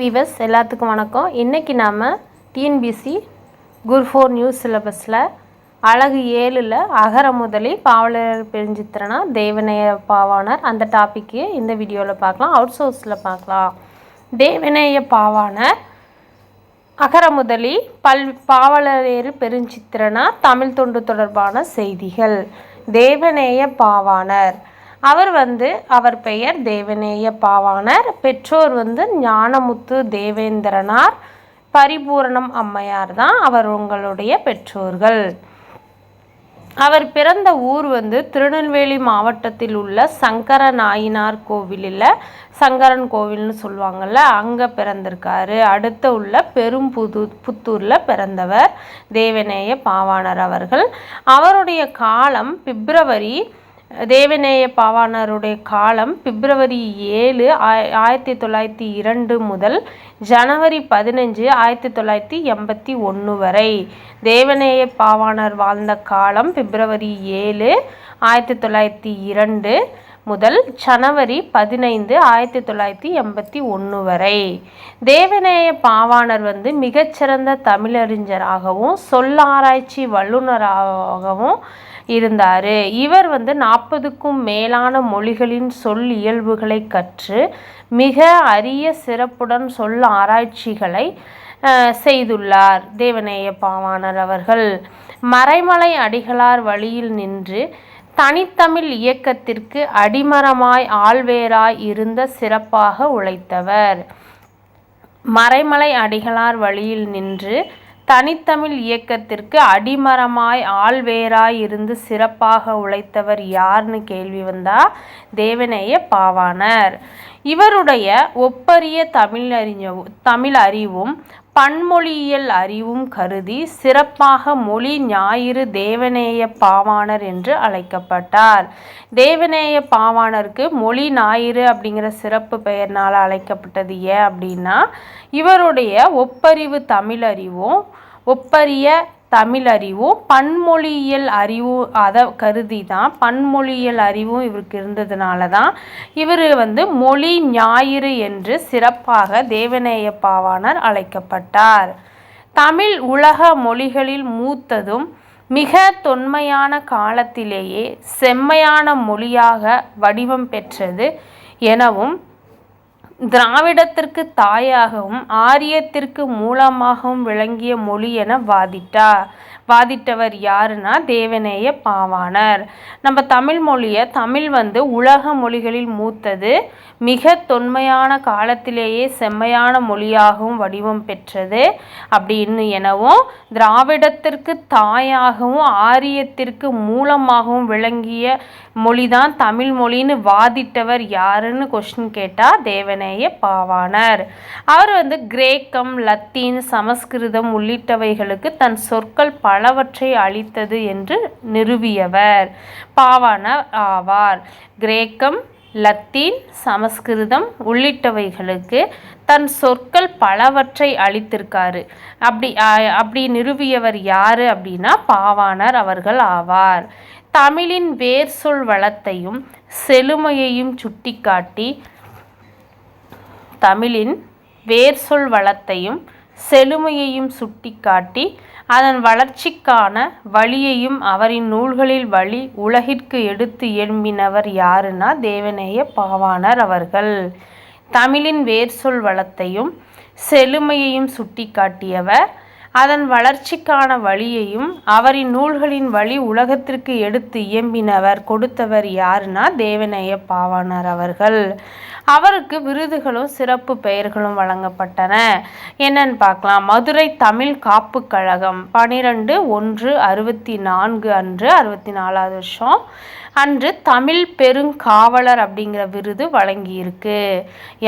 Viewers எல்லாத்துக்கும் வணக்கம். இன்றைக்கி நாம் டிஎன்பிசி குர் ஃபோர் நியூஸ் சிலபஸில் அழகு ஏழில் அகர முதலி பாவலர் பிரிஞ்சித்திரனா தேவநேய பாவாணர் அந்த டாப்பிக்கு இந்த வீடியோவில் பார்க்கலாம். அவுட் சோர்ஸில் பார்க்கலாம். தேவநேய பாவாணர் அகர முதலி பல் பாவலரேறு பெருஞ்சித்திரனா தமிழ் தொண்டு தொடர்பான செய்திகள். தேவநேய பாவாணர் அவர் வந்து அவர் பெயர் தேவநேய பாவாணர். பெற்றோர் வந்து ஞானமுத்து தேவேந்திரனார். பரிபூரணம் அம்மையார் தான் அவர் உங்களுடைய பெற்றோர்கள். அவர் பிறந்த ஊர் வந்து திருநெல்வேலி மாவட்டத்தில் உள்ள சங்கர நாயினார் கோவிலில் சங்கரன் கோவில்னு சொல்லுவாங்கள்ல அங்கே பிறந்திருக்காரு. அடுத்த உள்ள பெரும்புது புத்தூரில் பிறந்தவர் தேவநேய பாவாணர் அவர்கள். அவருடைய காலம் பிப்ரவரி தேவநேய பாவாணருடைய காலம் பிப்ரவரி ஏழு ஆயிரத்தி தொள்ளாயிரத்தி இரண்டு முதல் ஜனவரி பதினஞ்சு ஆயிரத்தி தொள்ளாயிரத்தி எண்பத்தி ஒன்று வரை. தேவநேய பாவாணர் வாழ்ந்த காலம் பிப்ரவரி ஏழு ஆயிரத்தி தொள்ளாயிரத்தி இரண்டு முதல் ஜனவரி பதினைந்து ஆயிரத்தி தொள்ளாயிரத்தி எண்பத்தி ஒன்று வரை. தேவநேய பாவாணர் வந்து மிகச்சிறந்த தமிழறிஞராகவும் சொல்லாராய்ச்சி வல்லுநராகவும் இருந்தார். இவர் வந்து நாற்பதுக்கும் மேலான மொழிகளின் சொல் இயல்புகளை கற்று மிக அரிய சிறப்புடன் சொல் ஆராய்ச்சிகளை செய்துள்ளார். தேவநேய பாவாணர் அவர்கள் மறைமலை அடிகளார் வழியில் நின்று தனித்தமிழ் இயக்கத்திற்கு அடிமரமாய் ஆள்வேராய் இருந்த சிறப்பாக உழைத்தவர். மறைமலை அடிகளார் வழியில் நின்று தனித்தமிழ் இயக்கத்திற்கு அடிமரமாய் ஆள்வேராய் இருந்து சிறப்பாக உழைத்தவர் யார்னு கேள்வி வந்தா தேவநேய பாவாணர். இவருடைய ஒப்பரிய தமிழ் தமிழ் அறிவும் பன்மொழியியல் அறிவும் கருதி சிறப்பாக மொழி ஞாயிறு தேவநேய பாவாணர் என்று அழைக்கப்பட்டார். தேவநேய பாவாணருக்கு மொழி ஞாயிறு அப்படிங்கிற சிறப்பு பெயர்னால் அழைக்கப்பட்டது ஏன் அப்படின்னா இவருடைய ஒப்பறிவு தமிழறிவும் ஒப்பரிய தமிழ் அறிவும் பன்மொழியியல் அறிவும் அதை கருதி தான் பன்மொழியியல் அறிவும் இவருக்கு இருந்ததுனால தான் இவர் வந்து மொழி ஞாயிறு என்று சிறப்பாக தேவநேய பாவாணர் அழைக்கப்பட்டார். தமிழ் உலக மொழிகளில் மூத்ததும் மிக தொன்மையான காலத்திலேயே செம்மையான மொழியாக வடிவம் பெற்றது எனவும் திராவிடத்திற்கு தாயாகவும் ஆரியத்திற்கு மூலமாகவும் விளங்கிய மொழி என வாதிட்டார். வாதிட்டவர் யாருன்னா தேவநேய பாவாணர். நம்ம தமிழ் மொழியை தமிழ் வந்து உலக மொழிகளில் மூத்தது மிக தொன்மையான காலத்திலேயே செம்மையான மொழியாகவும் வடிவம் பெற்றது. அப்படின்னு எனவும் திராவிடத்திற்கு தாயாகவும் ஆரியத்திற்கு மூலமாகவும் விளங்கிய மொழிதான் தமிழ் மொழின்னு வாதிட்டவர் யாருன்னு கொஸ்டின் கேட்டால் தேவநேய பாவாணர். அவர் வந்து கிரேக்கம் லத்தீன் சமஸ்கிருதம் உள்ளிட்டவைகளுக்கு தன் சொற்கள் பல பலவற்றை அளித்தது என்று நிறுவியவர். பாவாணர் ஆவார். கிரேக்கம் லத்தீன் சமஸ்கிருதம் உள்ளிட்டவைகளுக்கு தன் சொற்கள் பலவற்றை அளித்திருக்காரு. அப்படி அப்படி நிறுவியவர் யார் அப்படின்னா பாவாணர் அவர்கள் ஆவார். தமிழின் வேர் சொல் வளத்தையும் செழுமையையும் சுட்டிக்காட்டி தமிழின் வேர் சொல் வளத்தையும் செழுமையையும் சுட்டிக்காட்டி அதன் வளர்ச்சிக்கான வழியையும் அவரின் நூல்களில் வழி உலகிற்கு எடுத்து எழும்பினவர் யாருன்னா தேவநேய பாவாணர் அவர்கள். தமிழின் வேர் சொல் வளத்தையும் செழுமையையும் சுட்டிக்காட்டியவர். அதன் வளர்ச்சிக்கான வழியையும் அவரின் நூல்களின் வழி உலகத்திற்கு எடுத்து இயம்பினவர் கொடுத்தவர் யாருன்னா தேவநேய பாவாணர் அவர்கள். அவருக்கு விருதுகளும் சிறப்பு பெயர்களும் வழங்கப்பட்டன. என்னன்னு பார்க்கலாம். மதுரை தமிழ் காப்பு கழகம் பனிரெண்டு ஒன்று அறுபத்தி நான்கு அன்று அறுபத்தி நாலாவது வருஷம் அன்று தமிழ் பெருங்காவலர் அப்படிங்கிற விருது வழங்கியிருக்கு.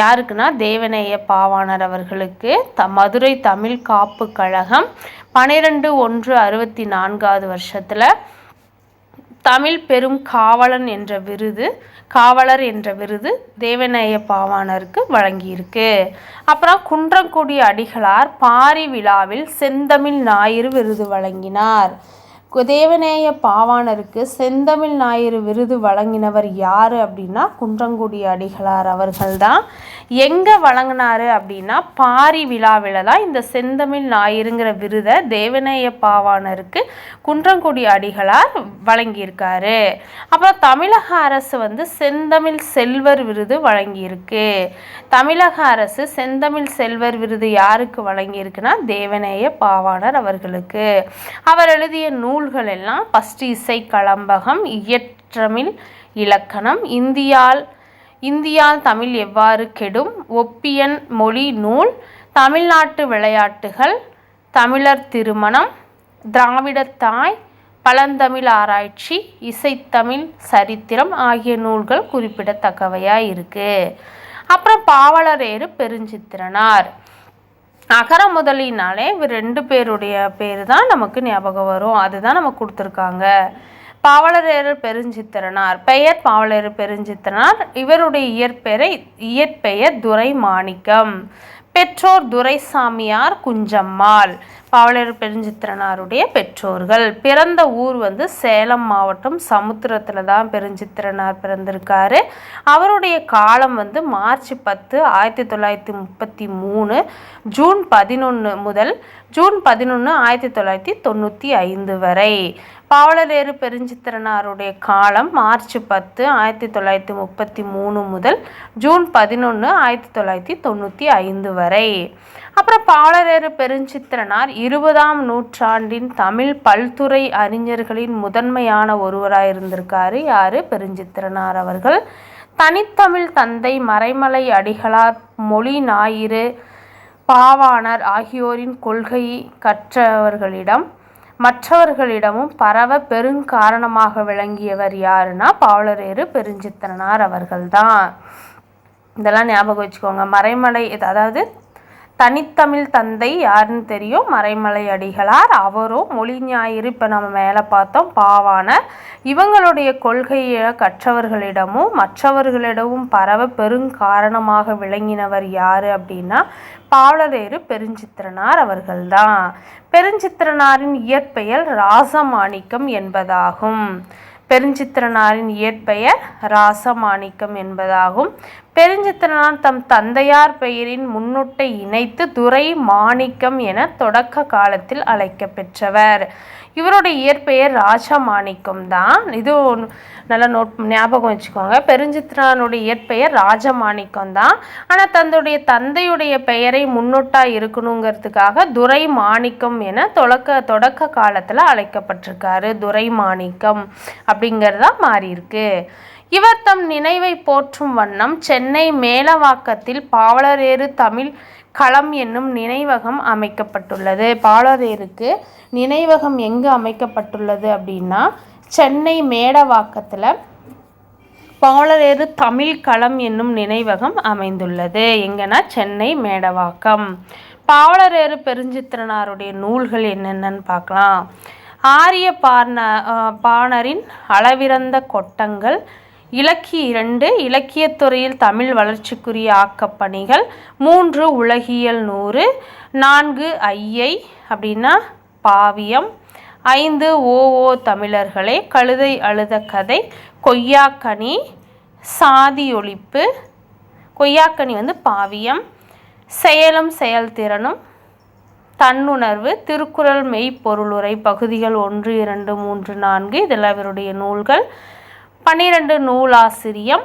யாருக்குன்னா தேவநேய பாவாணர் அவர்களுக்கு த மதுரை தமிழ் காப்பு கழகம் பனிரெண்டு ஒன்று அறுபத்தி நான்காவது வருஷத்தில் தமிழ் பெரும் காவலன் என்ற விருது காவலர் என்ற விருது தேவநேய பாவாணருக்கு வழங்கியிருக்கு. அப்புறம் குன்றங்குடி அடிகளார் பாரி விழாவில் செந்தமிழ் ஞாயிறு விருது வழங்கினார். தேவநேய பாவாணருக்கு செந்தமிழ் ஞாயிறு விருது வழங்கினவர் யார் அப்படின்னா குன்றங்குடி அடிகளார் அவர்கள்தான். எங்கே வழங்கினாரு அப்படின்னா பாரி விழாவில் தான் இந்த செந்தமிழ் ஞாயிறுங்கிற விருதை தேவநேய பாவாணருக்கு குன்றங்குடி அடிகளார் வழங்கியிருக்காரு. அப்புறம் தமிழக அரசு வந்து செந்தமிழ் செல்வர் விருது வழங்கியிருக்கு. தமிழக அரசு செந்தமிழ் செல்வர் விருது யாருக்கு வழங்கியிருக்குன்னா தேவநேய பாவாணர் அவர்களுக்கு. அவர் எழுதிய நூல்கள் எல்லாம் ஃபஸ்ட் இசை கலம்பகம் இயற்றமிழ் இலக்கணம் இந்தியால் இந்தியால் தமிழ் எவ்வாறு கெடும்? ஒப்பியன் மொழி நூல் தமிழ்நாட்டு விளையாட்டுகள் தமிழர் திருமணம் திராவிடத் தாய் பழந்தமிழ் ஆராய்ச்சி இசைத்தமிழ் சரித்திரம் ஆகிய நூல்கள் குறிப்பிடத்தக்கவையாக இருக்குது அப்புறம் பாவலரேறு பெருஞ்சித்திரனார். அகர முதலினாலே இவர் ரெண்டு பேருடைய பேர் தான் நமக்கு ஞாபகம் வரும். அதுதான் நமக்கு கொடுத்துருக்காங்க. பாவலரேறு பெருஞ்சித்திரனார். பெயர் பாவலரேறு பெருஞ்சித்திரனார். இவருடைய இயற்பெயரை இயற்பெயர் துரை மாணிக்கம் பெற்றோர் துரைசாமியார் குஞ்சம்மாள். பாவலர் பெருஞ்சித்திரனாருடைய பெற்றோர்கள். பிறந்த ஊர் வந்து சேலம் மாவட்டம் சமுத்திரத்தில் தான் பெருஞ்சித்திரனார் பிறந்திருக்காரு. அவருடைய காலம் வந்து மார்ச் பத்து ஆயிரத்தி தொள்ளாயிரத்தி முப்பத்தி மூணு ஜூன் பதினொன்று முதல் ஜூன் பதினொன்று ஆயிரத்தி தொள்ளாயிரத்தி தொண்ணூற்றி ஐந்து வரை. பாவலரேறு பெருஞ்சித்திரனாருடைய காலம் மார்ச் பத்து ஆயிரத்தி தொள்ளாயிரத்தி முப்பத்தி மூணு முதல் ஜூன் பதினொன்று ஆயிரத்தி தொள்ளாயிரத்தி தொண்ணூற்றி ஐந்து வரை. அப்புறம் பாவலரேறு பெருஞ்சித்திரனார் இருபதாம் நூற்றாண்டின் தமிழ் பல்துறை அறிஞர்களின் முதன்மையான ஒருவராக இருந்திருக்காரு. யார்? பெருஞ்சித்திரனார் அவர்கள். தனித்தமிழ் தந்தை மறைமலை அடிகளார் மொழி ஞாயிறு பாவாணர் ஆகியோரின் கொள்கை கற்றவர்களிடம் மற்றவர்களிடமும் பரவ பெருங்காரணமாக விளங்கியவர் யாருன்னா பாவலரேறு பெருஞ்சித்திரனார் அவர்கள்தான். இதெல்லாம் ஞாபகம் வச்சுக்கோங்க. மறைமலை அதாவது தனித்தமிழ் தந்தை யாருன்னு தெரியும்? மறைமலை அடிகளார் அவரும் மொழி ஞாயிறு. இப்போ நம்ம மேலே பார்த்தோம் பாவான இவங்களுடைய கொள்கையை கற்றவர்களிடமும் மற்றவர்களிடமும் பரவ பெருங்காரணமாக விளங்கினவர் யார் அப்படின்னா பாவலரேறு பெருஞ்சித்திரனார் அவர்கள்தான். பெருஞ்சித்திரனாரின் இயற்பெயர் ராசமாணிக்கம் என்பதாகும். பெருஞ்சித்திரனாரின் இயற்பெயர் ராசமாணிக்கம் என்பதாகும். பெருஞ்சித்திரனார் தம் தந்தையார் பெயரின் முன்னொட்டை இணைத்து துரை மாணிக்கம் என தொடக்க காலத்தில் அழைக்க இவருடைய இயற்பெயர் ராஜமாணிக்கம் தான். இது நல்லா நோட் ஞாபகம் வச்சுக்கோங்க. பெருஞ்சித்ரானுடைய இயற்பெயர் ராஜமாணிக்கம் தான். ஆனால் தன்னுடைய தந்தையுடைய பெயரை முன்னொட்டாக இருக்கணுங்கிறதுக்காக துரை மாணிக்கம் என தொடக்க தொடக்க காலத்தில் அழைக்கப்பட்டிருக்காரு. துரை மாணிக்கம் அப்படிங்கிறதா மாறியிருக்கு. இவர் தம் நினைவை போற்றும் வண்ணம் சென்னை மேலவாக்கத்தில் பாவலரேறு தமிழ் களம் என்னும் நினைவகம் அமைக்கப்பட்டுள்ளது. பாலரேருக்கு நினைவகம் எங்கு அமைக்கப்பட்டுள்ளது அப்படின்னா சென்னை மேடவாக்கத்தில் பாலரேறு தமிழ் களம் என்னும் நினைவகம் அமைந்துள்ளது. எங்கன்னா சென்னை மேடவாக்கம். பாவலரேறு பெருஞ்சித்திரனாருடைய நூல்கள் என்னென்னு பார்க்கலாம். ஆரிய பார்ன பாணரின் அளவிறந்த கொட்டங்கள் இலக்கிய இரண்டு இலக்கியத்துறையில் தமிழ் வளர்ச்சிக்குரிய ஆக்கப்பணிகள். மூன்று உலகியல் நூறு. நான்கு ஐயை அப்படின்னா பாவியம். ஐந்து ஓ ஓ தமிழர்களே கழுதை அழுத கதை. கொய்யாக்கனி சாதி ஒழிப்பு. கொய்யாக்கனி வந்து பாவியம். செயலும் செயல்திறனும். தன்னுணர்வு திருக்குறள் மெய்ப்பொருளுரை பகுதிகள் ஒன்று இரண்டு மூன்று நான்கு இதெல்லாம் இவருடைய நூல்கள். பன்னிரண்டு நூலாசிரியம்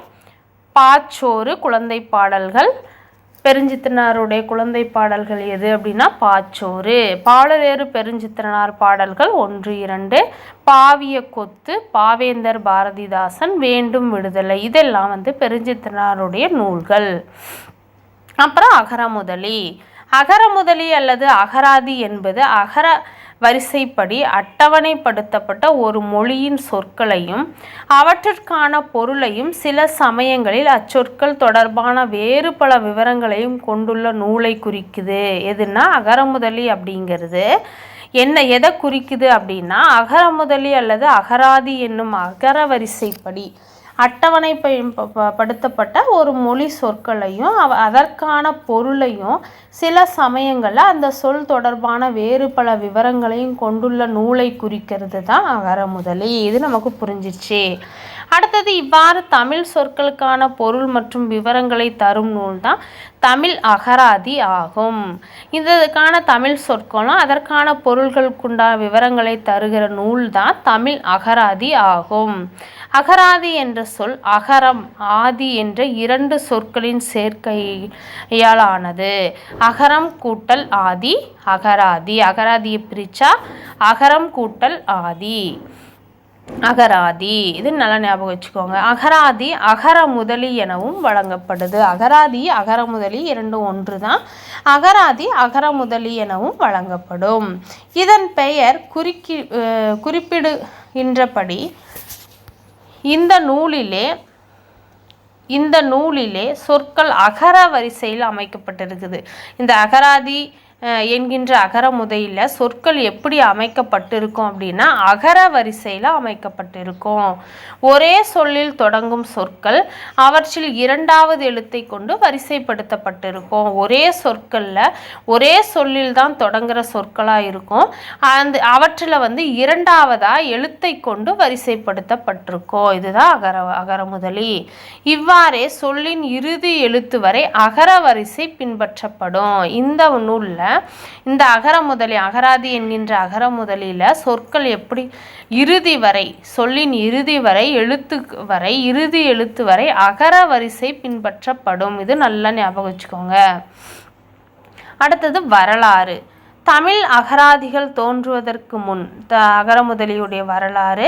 பாச்சோறு குழந்தை பாடல்கள். பெருஞ்சித்திரனாருடைய குழந்தை பாடல்கள் எது அப்படின்னா பாச்சோறு. பாடலேறு பெருஞ்சித்திரனார் பாடல்கள் ஒன்று இரண்டு. பாவிய கொத்து பாவேந்தர் பாரதிதாசன் வேண்டும் விடுதலை. இதெல்லாம் வந்து பெருஞ்சித்திரனாருடைய நூல்கள். அப்புறம் அகரமுதலி. அகரமுதலி அல்லது அகராதி என்பது அகர வரிசைப்படி அட்டவணைப்படுத்தப்பட்ட ஒரு மொழியின் சொற்களையும் அவற்றிற்கான பொருளையும் சில சமயங்களில் அச்சொற்கள் தொடர்பான வேறு பல விவரங்களையும் கொண்டுள்ள நூலை குறிக்குது. எதுனா அகரமுதலி அப்படிங்கிறது. என்ன எதை குறிக்குது அப்படின்னா அகரமுதலி அல்லது அகராதி என்னும் அகர வரிசைப்படி அட்டவணை படுத்தப்பட்ட ஒரு மொழி சொற்களையும் அதற்கான பொருளையும் சில சமயங்களில் அந்த சொல் தொடர்பான வேறு பல விவரங்களையும் கொண்டுள்ள நூலை குறிக்கிறது தான் அகரமுதலி. இது நமக்கு புரிஞ்சிச்சு. அடுத்தது இவ்வாறு தமிழ் சொற்களுக்கான பொருள் மற்றும் விவரங்களை தரும் நூல் தான் தமிழ் அகராதி ஆகும். இதற்கான தமிழ் சொற்களும் அதற்கான பொருள்களுக்குண்டான விவரங்களை தருகிற நூல் தான் தமிழ் அகராதி ஆகும். அகராதி என்ற சொல் அகரம் ஆதி என்ற இரண்டு சொற்களின் சேர்க்கையாலானது. அகரம் கூட்டல் ஆதி அகராதி. அகராதியை பிரிச்சா அகரம் கூட்டல் ஆதி. அகராதி. இது நல்லா ஞாபகம் வச்சுக்கோங்க. அகராதி அகர முதலி எனவும் வழங்கப்படுது. அகராதி அகர முதலி இரண்டும் ஒன்று தான் அகராதி அகர முதலி எனவும் வழங்கப்படும். இதன் பெயர் குறிக்கி அஹ் குறிப்பிடுகின்றபடி இந்த நூலிலே இந்த நூலிலே சொற்கள் அகர வரிசையில் அமைக்கப்பட்டிருக்குது. இந்த அகராதி என்கின்ற அகரமுதையில் சொற்கள் எப்படி அமைக்கப்பட்டிருக்கும் அப்படின்னா அகர வரிசையில் அமைக்கப்பட்டிருக்கும். ஒரே சொல்லில் தொடங்கும் சொற்கள் அவற்றில் இரண்டாவது எழுத்தை கொண்டு வரிசைப்படுத்தப்பட்டிருக்கும். ஒரே சொற்களில் ஒரே சொல்லில் தான் தொடங்குகிற சொற்களாக இருக்கும். அந்த அவற்றில் வந்து இரண்டாவதாக எழுத்தை கொண்டு வரிசைப்படுத்தப்பட்டிருக்கும். இதுதான் அகர அகரமுதலி இவ்வாறே சொல்லின் இறுதி எழுத்து வரை அகர வரிசை பின்பற்றப்படும். இந்த நூலில் இந்த அகர முதலி அகராதி என்கின்ற அகர முதலியில் சொற்கள் எப்படி இறுதி வரை சொல்லின் இறுதி வரை எழுத்து வரை இறுதி எழுத்து வரை அகர வரிசை பின்பற்றப்படும். இது நல்லா ஞாபகம் வச்சுக்கோங்க. அடுத்தது வரலாறு. தமிழ் அகராதிகள் தோன்றுவதற்கு முன் த அகரமுதலியுடைய வரலாறு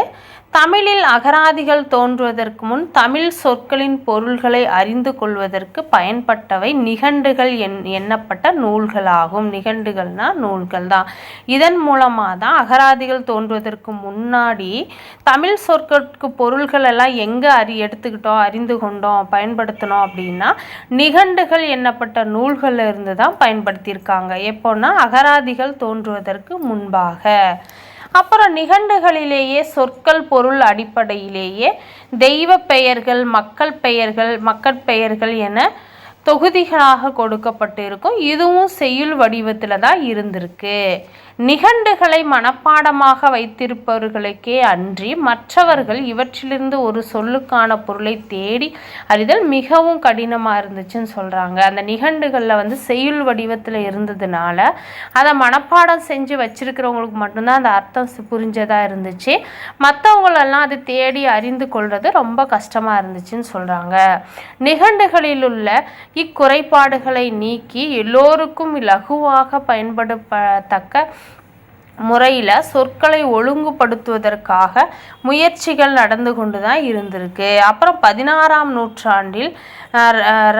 தமிழில் அகராதிகள் தோன்றுவதற்கு முன் தமிழ் சொற்களின் பொருள்களை அறிந்து கொள்வதற்கு பயன்பட்டவை நிகண்டுகள் என் எண்ணப்பட்ட நூல்களாகும். நிகண்டுகள்னா நூல்கள் தான். இதன் மூலமாக தான் அகராதிகள் தோன்றுவதற்கு முன்னாடி தமிழ் சொற்களுக்கு பொருள்கள் எல்லாம் எங்கே அறி எடுத்துக்கிட்டோம் அறிந்து கொண்டோம் பயன்படுத்தினோம் அப்படின்னா நிகண்டுகள் எண்ணப்பட்ட நூல்களிலிருந்து தான் பயன்படுத்தியிருக்காங்க. எப்போன்னா அகராதிகள் தோன்றுவதற்கு முன்பாக. அப்புறம் நிகண்டுகளிலேயே சொற்கள் பொருள் அடிப்படையிலேயே தெய்வ பெயர்கள் மக்கள் பெயர்கள் மக்கட்பெயர்கள் என தொகுதிகளாக கொடுக்கப்பட்டு இருக்கும் இதுவும் செய்யுள் வடிவத்தில் தான் இருந்திருக்கு. நிகண்டுகளை மனப்பாடமாக வைத்திருப்பவர்களுக்கே அன்றி மற்றவர்கள் இவற்றிலிருந்து ஒரு சொல்லுக்கான பொருளை தேடி அறிதல் மிகவும் கடினமாக இருந்துச்சுன்னு சொல்கிறாங்க அந்த நிகண்டுகளில் வந்து செய்யுள் வடிவத்தில் இருந்ததுனால அதை மனப்பாடம் செஞ்சு வச்சிருக்கிறவங்களுக்கு மட்டும்தான் அந்த அர்த்தம் புரிஞ்சதாக இருந்துச்சு. மற்றவங்களெல்லாம் அது தேடி அறிந்து கொள்வது ரொம்ப கஷ்டமாக இருந்துச்சுன்னு சொல்கிறாங்க நிகண்டுகளில் உள்ள இக்குறைபாடுகளை நீக்கி எல்லோருக்கும் இலகுவாக பயன்படுத்தக்க முறையில் சொற்களை ஒழுங்குபடுத்துவதற்காக முயற்சிகள் நடந்து கொண்டு தான் இருந்திருக்கு. அப்புறம் பதினாறாம் நூற்றாண்டில்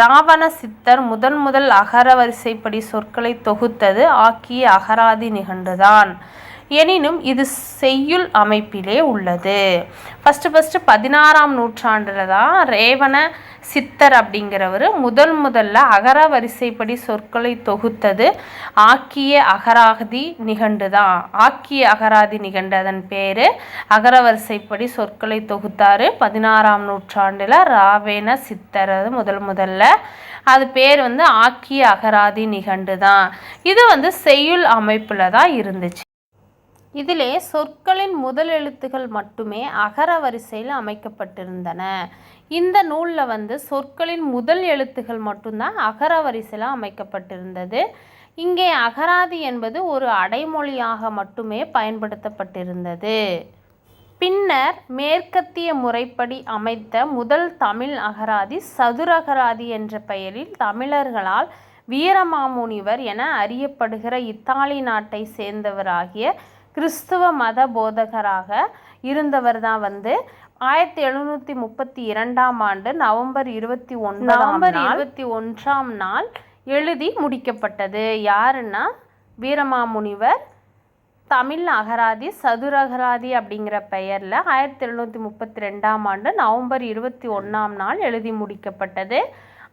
ராவண சித்தர் முதன் முதல் அகர வரிசைப்படி சொற்களை தொகுத்தது ஆக்கிய அகராதி நிகண்டுதான். எனினும் இது செய்யுள் அமைப்பிலே உள்ளது. ஃபஸ்ட்டு ஃபஸ்ட்டு பதினாறாம் நூற்றாண்டில் தான் ரேவண சித்தர் அப்படிங்கிறவர் முதல் முதல்ல அகர வரிசைப்படி சொற்களை தொகுத்தது. ஆக்கிய அகராதி நிகண்டு தான் ஆக்கிய அகராதி நிகண்டு அதன் பேர் அகர வரிசைப்படி சொற்களை தொகுத்தார். பதினாறாம் நூற்றாண்டில் ராவேண சித்தர் அது முதல் முதல்ல. அது பேர் வந்து ஆக்கிய அகராதி நிகண்டு தான் இது வந்து செய்யுள் அமைப்பில் தான் இருந்துச்சு. இதிலே சொற்களின் முதல் எழுத்துகள் மட்டுமே அகர வரிசையில் அமைக்கப்பட்டிருந்தன. இந்த நூலில் வந்து சொற்களின் முதல் எழுத்துகள் மட்டும்தான் அகர வரிசையில் அமைக்கப்பட்டிருந்தது. இங்கே அகராதி என்பது ஒரு அடைமொழியாக மட்டுமே பயன்படுத்தப்பட்டிருந்தது. பின்னர் மேற்கத்திய முறைப்படி அமைத்த முதல் தமிழ் அகராதி சதுரகராதி என்ற பெயரில் தமிழர்களால் வீரமாமுனிவர் என அறியப்படுகிற இத்தாலி நாட்டை சேர்ந்தவராகிய கிறிஸ்துவ மத போதகராக இருந்தவர் தான் வந்து ஆயிரத்தி எழுநூற்றி முப்பத்தி இரண்டாம் ஆண்டு நவம்பர் இருபத்தி ஒன்று நவம்பர் இருபத்தி ஒன்றாம் நாள் எழுதி முடிக்கப்பட்டது. யாருன்னா? வீரமாமுனிவர். தமிழ் அகராதி சதுரகராதி அப்படிங்கிற பெயரில் ஆயிரத்தி எழுநூற்றி முப்பத்தி ரெண்டாம் ஆண்டு நவம்பர் இருபத்தி ஒன்றாம் நாள் எழுதி முடிக்கப்பட்டது.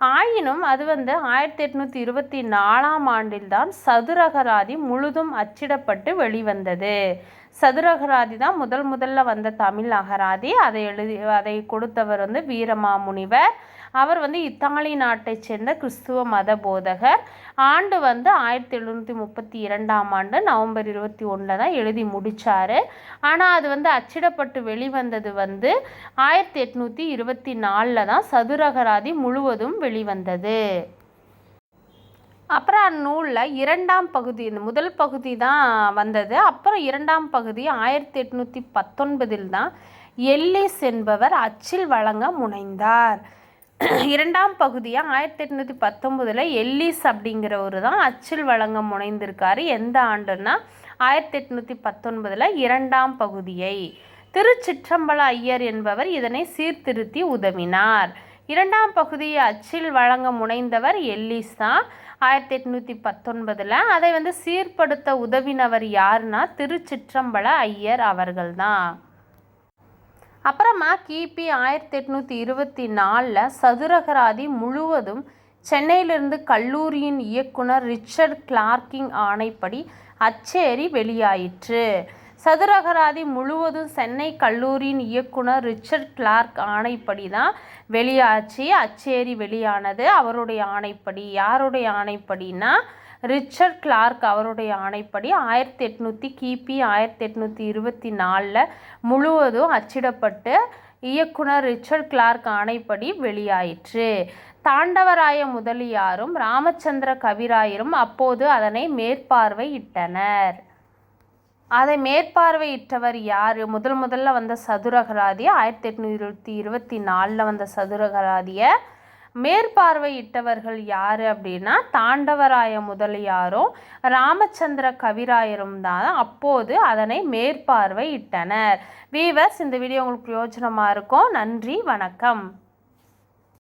ஆயினும் அது வந்து ஆயிரத்தி எட்நூற்றி இருபத்தி நாலாம் ஆண்டில்தான் சதுரகராதி முழுதும் அச்சிடப்பட்டு வெளிவந்தது. சதுரகராதி தான் முதல் முதல்ல வந்த தமிழ் அகராதி. அதை எழுதி அதை கொடுத்தவர் வந்து வீரமாமுனிவர். அவர் வந்து இத்தாலி நாட்டைச் சேர்ந்த கிறிஸ்துவ மத போதகர். ஆண்டு வந்து ஆயிரத்தி எழுநூற்றி முப்பத்தி இரண்டாம் ஆண்டு நவம்பர் இருபத்தி ஒன்றில் தான் எழுதி முடித்தார் ஆனால் அது வந்து அச்சிடப்பட்டு வெளிவந்தது வந்து ஆயிரத்தி எட்நூற்றி இருபத்தி நாலில் தான் சதுரகராதி முழுவதும் வெளிவந்தது. அப்புறம் அந்நூலில் இரண்டாம் பகுதி இந்த முதல் பகுதி தான் வந்தது. அப்புறம் இரண்டாம் பகுதி ஆயிரத்தி எட்நூற்றி பத்தொன்பதில் தான் எல்லிஸ் என்பவர் அச்சில் வழங்க முனைந்தார். இரண்டாம் பகுதியாக ஆயிரத்தி எட்நூற்றி பத்தொம்போதில் எல்லிஸ் அப்படிங்கிறவர் தான் அச்சில் வழங்க முனைந்திருக்காரு. எந்த ஆண்டுன்னா ஆயிரத்தி எட்நூற்றி பத்தொன்பதில் இரண்டாம் பகுதியை. திருச்சிற்றம்பல ஐயர் என்பவர் இதனை சீர்திருத்தி உதவினார். இரண்டாம் பகுதியை அச்சில் வழங்க முனைந்தவர் எல்லிஸ் தான் ஆயிரத்தி எட்நூற்றி பத்தொன்பதில் அதை வந்து சீர்படுத்த உதவினவர் யாருன்னா திருச்சிற்றம்பல ஐயர் அவர்கள் தான் அப்புறமா கிபி ஆயிரத்தி எட்நூற்றி இருபத்தி நாலில் சதுரகராதி முழுவதும் சென்னையிலிருந்து கல்லூரியின் இயக்குனர் ரிச்சர்ட் கிளார்க்கிங் ஆணைப்படி அச்சேரி வெளியாயிற்று. சதுரகராதி முழுவதும் சென்னை கல்லூரியின் இயக்குனர் ரிச்சர்ட் கிளார்க் ஆணைப்படி தான் வெளியாச்சு. அச்சேரி வெளியானது அவருடைய ஆணைப்படி. யாருடைய ஆணைப்படினா ரிச்சர்ட் கிளார்க் அவருடைய ஆணைப்படி ஆயிரத்தி எட்நூற்றி கிபி ஆயிரத்தி எட்நூற்றி இருபத்தி நாலில் முழுவதும் அச்சிடப்பட்டு இயக்குனர் ரிச்சர்ட் கிளார்க் ஆணைப்படி வெளியாயிற்று. தாண்டவராய முதலியாரும் ராமச்சந்திர கவிராயரும் அப்போது அதனை மேற்பார்வையிட்டனர். அதை மேற்பார்வையிட்டவர் யார்? முதல் முதல்ல வந்த சதுரகராதி ஆயிரத்தி எட்நூத்தி இருபத்தி நாலில் வந்த சதுரகராதியை மேற்பார்வையிட்டவர்கள் யார் அப்படின்னா தாண்டவராய முதலியாரும் ராமச்சந்திர கவிராயரும் தான். அப்போது அதனை மேற்பார்வையிட்டனர். வீவர்ஸ் இந்த வீடியோ உங்களுக்கு பிரயோஜனமாக இருக்கும். நன்றி வணக்கம்.